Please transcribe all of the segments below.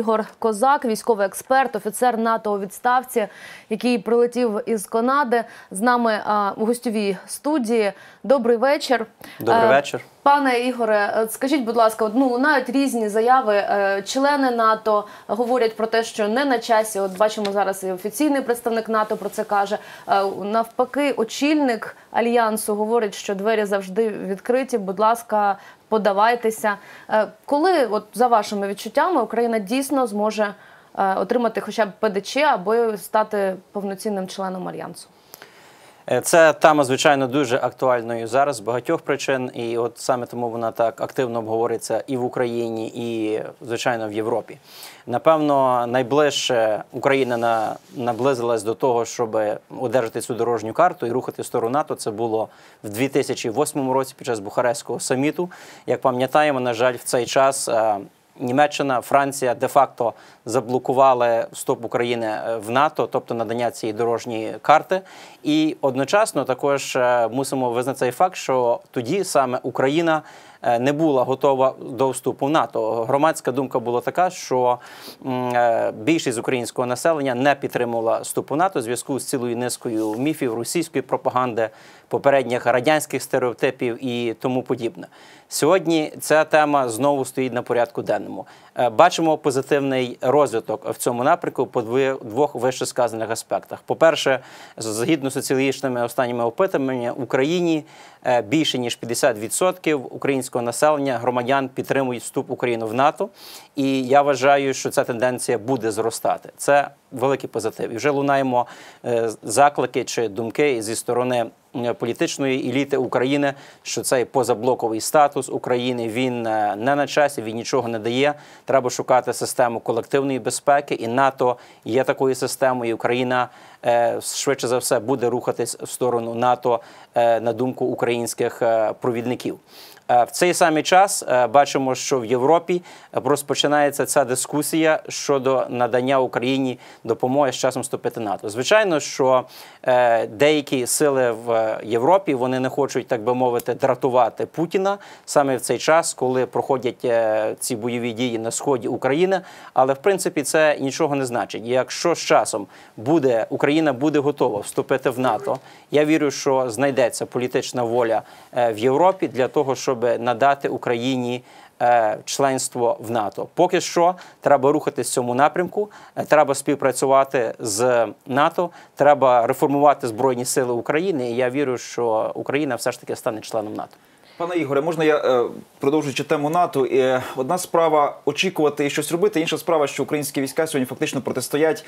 Ігор Козак, військовий експерт, офіцер НАТО у відставці, який прилетів із Канади з нами в у гостьовій студії. Добрий вечір. Добрий Е, вечір. Пане Ігоре, е, скажіть, будь ласка, ну, лунають різні заяви. Е, Члени НАТО говорять про те, що не на часі. От бачимо зараз і офіційний представник НАТО про це каже. Е, Навпаки, очільник альянсу говорить, що двері завжди відкриті. Будь ласка, подавайтеся. Коли, от за вашими відчуттями, Україна дійсно зможе отримати хоча б ПДЧ або стати повноцінним членом альянсу? Е, Це тема, звичайно, дуже актуальною зараз з багатьох причин, і от саме тому вона так активно обговорюється і в Україні, і звичайно в Європі. Напевно, найближче Україна на, наблизилась до того, щоб одержати цю дорожню карту і рухати в сторону НАТО. Це було в 2008 році під час Бухарестського саміту. Як пам'ятаємо, на жаль, в цей час. Німеччина, Франція де-факто заблокували вступ України е, в НАТО, тобто надання цієї дорожньої карти. І одночасно також е, мусимо визнати цей факт, що тоді саме Україна не була готова до вступу в НАТО. Громадська думка була така, що е, більшість українського населення не підтримувала вступу в НАТО в зв'язку з цілою низкою міфів російської пропаганди, попередніх радянських стереотипів і тому подібне. Сьогодні ця тема знову стоїть на порядку денному. Е, Бачимо позитивний розвиток в цьому напрямку по двох вищесказаних аспектах. По-перше, згідно з соціологічними останніми опитуваннями, в Україні е, більше ніж 50% українського населення громадян підтримують вступ України в НАТО. І я вважаю, що ця тенденція буде зростати. Це великий позитив. І вже лунаємо е, заклики чи думки зі сторони політичної еліти України, що цей позаблоковий статус України він е, не на часі, він нічого не дає. Треба шукати систему колективної безпеки, і НАТО є такою системою. Україна е, швидше за все буде рухатись в сторону НАТО на думку українських провідників. Е, В цей самий час е, бачимо, що в Європі розпочинається ця дискусія щодо надання Україні допомоги з часом вступити НАТО. Звичайно, що е, деякі сили в Європі вони не хочуть, так би мовити, дратувати Путіна саме в цей час, коли проходять ці бойові дії на сході України. Але в принципі це нічого не значить. Якщо з часом буде Україна буде готова вступити в НАТО, я вірю, що знайдеться політична воля в Європі для того, щоб надати Україні. е, Членство в НАТО поки що треба рухатись в цьому напрямку. е, Треба співпрацювати з НАТО. Треба реформувати збройні сили України. І я вірю, що Україна все ж таки стане членом НАТО. Пане Ігоре, можна я е, продовжуючи тему НАТО? Е, одна справа очікувати і щось робити. Інша справа, що українські війська сьогодні фактично протистоять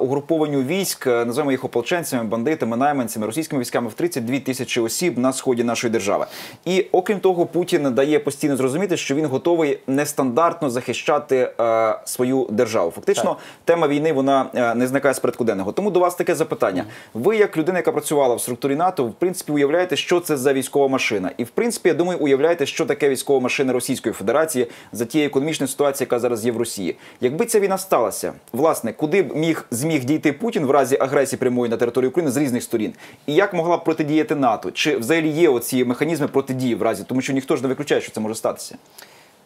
угрупованню військ, е, називаємо їх ополченцями, бандитами, найманцями, російськими військами в 32 тисячі осіб на сході нашої держави. І окрім того, Путін дає постійно зрозуміти, що він готовий нестандартно захищати свою державу. Фактично, Так. тема війни вона не зникає з порядку денного. Тому до вас таке запитання. Ви, як людина, яка працювала в структурі НАТО, в принципі, уявляєте, що це за військова машина, і в принципі, я думаю, уявляєте, що таке військова машина Російської Федерації за тією економічною ситуацією, яка зараз є в Росії. Якби ця війна сталася, власне, куди б міг зміг дійти Путін в разі агресії прямої на територію України з різних сторін, і як могла б протидіяти НАТО? Чи взагалі є оці механізми протидії в разі, тому що ніхто ж не виключає, що це може статися?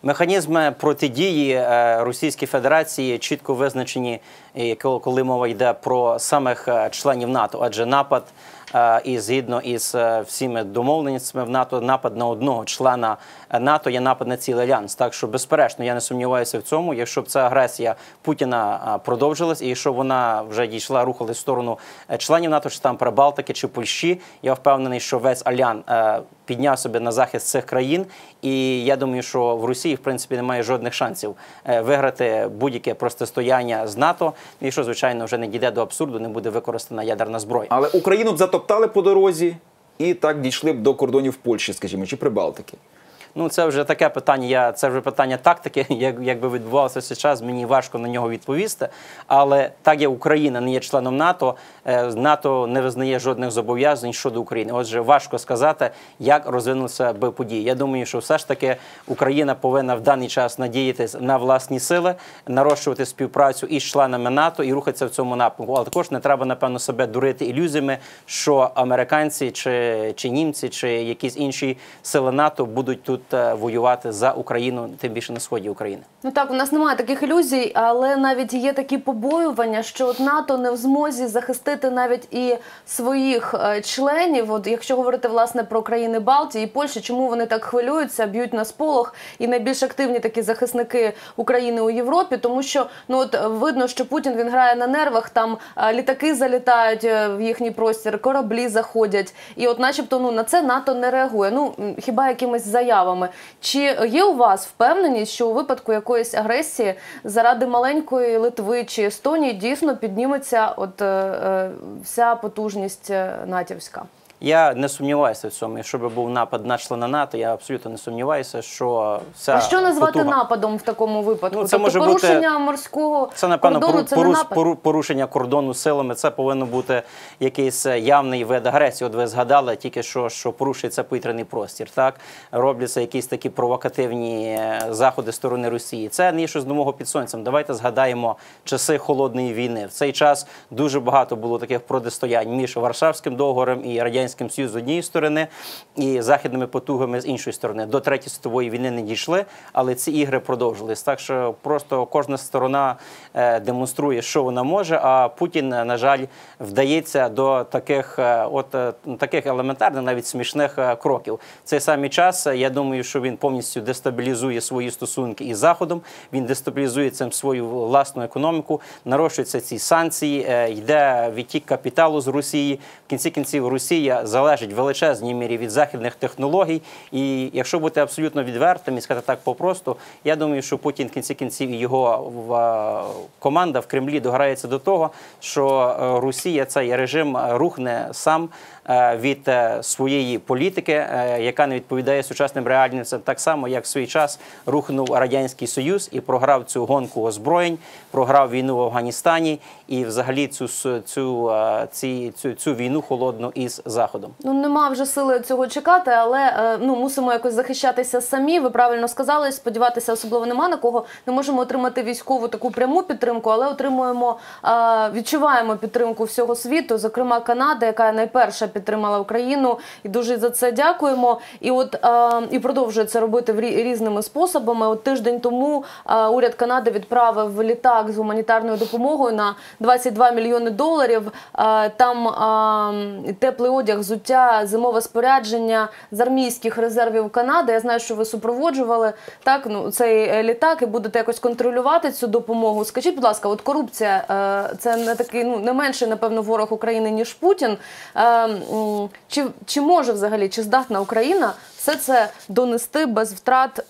Механізми протидії е, Російській Федерації чітко визначені, коли- коли мова йде про самих е, членів НАТО, адже напад е, і згідно із е, всіми домовленостями в НАТО, напад на одного члена е, НАТО є напад на цілий альянс. Так що, безперечно, я не сумніваюся в цьому. Якщо б ця агресія Путіна е, продовжилась, і якщо вона вже дійшла, рухалась в сторону е, членів НАТО, чи там Прибалтики, чи Польщі, я впевнений, що весь альян е, підняв себе на захист цих країн, і я думаю, що в Росії в принципі немає жодних шансів е, виграти будь-яке протистояння з НАТО, І що звичайно вже не дійде до абсурду, не буде використана ядерна зброя. Але Україну б затоптали по дорозі і так дійшли б до кордонів Польщі, скажімо, чи Прибалтики. Ну, це вже таке питання. Я це вже питання тактики. Як якби відбувалося цей час, мені важко на нього відповісти. Але так як Україна не є членом НАТО, е, НАТО не визнає жодних зобов'язань щодо України. Отже, важко сказати, як розвинулися би події. Я думаю, що все ж таки Україна повинна в даний час надіятися на власні сили, нарощувати співпрацю із членами НАТО і рухатися в цьому напрямку. Але також не треба напевно себе дурити ілюзіями, що американці чи, чи німці, чи якісь інші сили НАТО будуть тут будуть е, воювати за Україну, тим більше на сході України. Ну так, у нас немає таких ілюзій, але навіть є такі побоювання, що от НАТО не в змозі захистити навіть і своїх е, членів. От якщо говорити власне про країни Балтії і Польщі, чому вони так хвилюються, б'ють на сполох, і найбільш активні такі захисники України у Європі, тому що ну от видно, що Путін він грає на нервах. Там е, літаки залітають в їхній простір, кораблі заходять, і от, начебто, ну на це НАТО не реагує. Ну хіба якимись заявами? Чи є у вас впевненість, що у випадку якоїсь агресії заради маленької Литви чи Естонії дійсно підніметься от е, е, вся потужність е, натівська? Я не сумніваюся в цьому. Якщо б був напад на члена НАТО, я абсолютно не сумніваюся, що вся А що назвати потуга- нападом в такому випадку? Ну, це тобто може бути- порушення морського Це напевно кордону, це не напад? пору- порушення кордону силами. Це повинно бути якийсь е, явний вид агресії. От ви згадали тільки що, що порушується повітряний простір. Так робляться якісь такі провокативні е, заходи сторони Росії. Це не щось нового під сонцем. Давайте згадаємо часи холодної війни. В цей час дуже багато було таких протистоянь між Варшавським договором і радянським Союзом з однієї сторони і західними потугами з іншої сторони. До третьої світової війни не дійшли, але ці ігри продовжились. Так що просто кожна сторона е, демонструє, що вона може. А Путін, е, на жаль, вдається до таких, е, от таких елементарних, навіть смішних кроків. В цей самий час я думаю, що він повністю дестабілізує свої стосунки із Заходом. Він дестабілізує цим свою власну економіку, нарощуються ці санкції, йде відтік капіталу з Росії. В кінці кінців Росія залежить в величезній мірі від західних технологій. І якщо бути абсолютно відвертим і сказати так попросту, я думаю, що Путін в кінці кінців і його е, команда в Кремлі дограється до того, що е, Росія цей режим е, рухне сам від своєї політики, яка не відповідає сучасним реальностям, так само як в свій час рухнув радянський союз і програв цю гонку озброєнь, програв війну в Афганістані і взагалі цю цю, е, цю, цю війну холодну із заходом. Ну нема вже сили цього чекати, але е, ну мусимо якось захищатися самі. Ви правильно сказали. Сподіватися особливо нема на кого. Не можемо отримати військову таку пряму підтримку, але отримуємо, е, відчуваємо підтримку всього світу, зокрема Канада, яка найперша підтримала Україну, і дуже за це дякуємо. І от е, і продовжує це робити різними способами. От тиждень тому уряд Канади відправив літак з гуманітарною допомогою на 22 мільйони доларів. Там теплий одяг, взуття, зимове спорядження з армійських резервів Канади. Я знаю, що ви супроводжували так. Ну цей е, літак і будете якось контролювати цю допомогу. Скажіть, будь ласка, от корупція е, це не такий, ну не менший, напевно, ворог України ніж Путін. Е, Чи, чи може взагалі, чи здатна Україна все це донести без втрат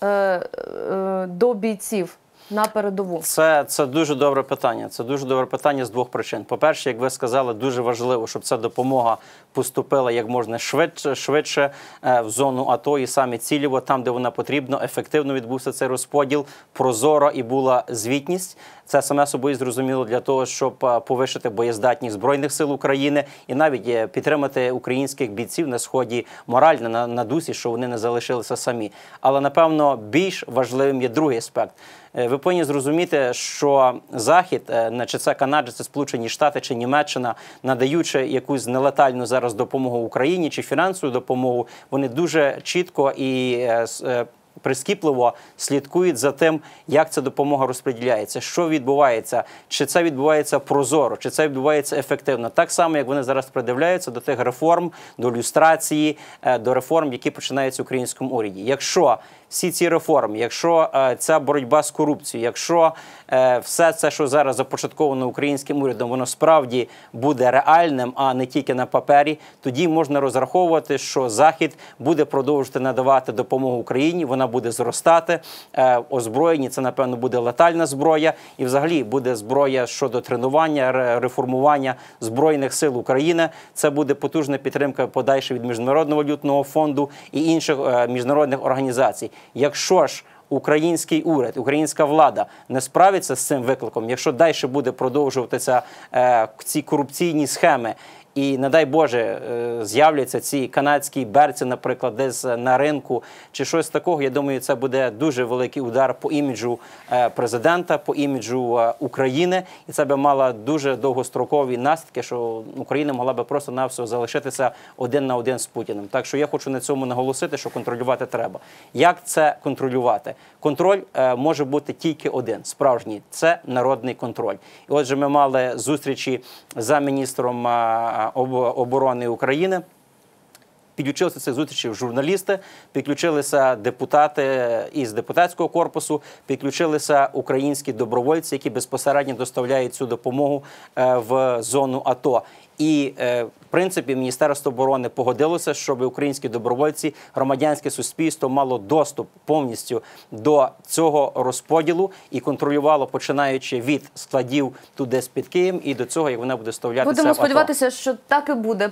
до бійців на передову? Це, це дуже добре питання. Це дуже добре питання з двох причин. По-перше, як ви сказали, дуже важливо, щоб ця допомога поступила як можна швидше, швидше е, в зону АТО і саме цільово, там, де вона потрібна, ефективно відбувся цей розподіл, прозоро і була звітність. Це саме собою зрозуміло для того, щоб е, повишити боєздатність збройних сил України і навіть е, підтримати українських бійців на сході морально на, на дусі, що вони не залишилися самі. Але напевно більш важливим є другий аспект. Е, Ви повинні зрозуміти, що Захід, е, чи це Канада, це Сполучені Штати чи Німеччина, надаючи якусь нелетальну зараз допомогу Україні чи фінансову допомогу, вони дуже чітко і е, е, прискіпливо слідкують за тим, як ця допомога розподіляється, що відбувається, чи це відбувається прозоро, чи це відбувається ефективно. Так само, як вони зараз придивляються до тих реформ, до люстрації, до реформ, які починаються в українському уряді. Якщо всі ці реформи, якщо е, ця боротьба з корупцією, якщо е, все це, що зараз започатковано українським урядом, воно справді буде реальним, а не тільки на папері, тоді можна розраховувати, що Захід буде продовжувати надавати допомогу Україні, вона буде зростати. Е, озброєні це напевно буде летальна зброя, і взагалі буде зброя щодо тренування, реформування збройних сил України. Це буде потужна підтримка подальше від міжнародного валютного фонду і інших е, міжнародних організацій. Якщо ж Український уряд, українська влада не справиться з цим викликом, якщо далі буде продовжуватися е, ці корупційні схеми, і не дай Боже е, з'являться ці канадські берці, наприклад, десь на ринку чи щось такого. Я думаю, це буде дуже великий удар по іміджу е, президента, по іміджу е, України, і це би мало дуже довгострокові наслідки, що Україна могла би просто навсього залишитися один на один з Путіним. Так що я хочу на цьому наголосити, що контролювати треба. Як це контролювати? Контроль може бути тільки один справжній це народний контроль. І отже, ми мали зустрічі за міністром оборони України. Підключилися до цих зустрічей журналісти, підключилися депутати із депутатського корпусу, підключилися українські добровольці, які безпосередньо доставляють цю допомогу е, в зону АТО. І е, в принципі Міністерство оборони погодилося, щоб українські добровольці, громадянське суспільство мало доступ повністю до цього розподілу і контролювало, починаючи від складів тут десь під Києвом і до цього, як вона буде доставлятися. Будемо сподіватися, що так і буде.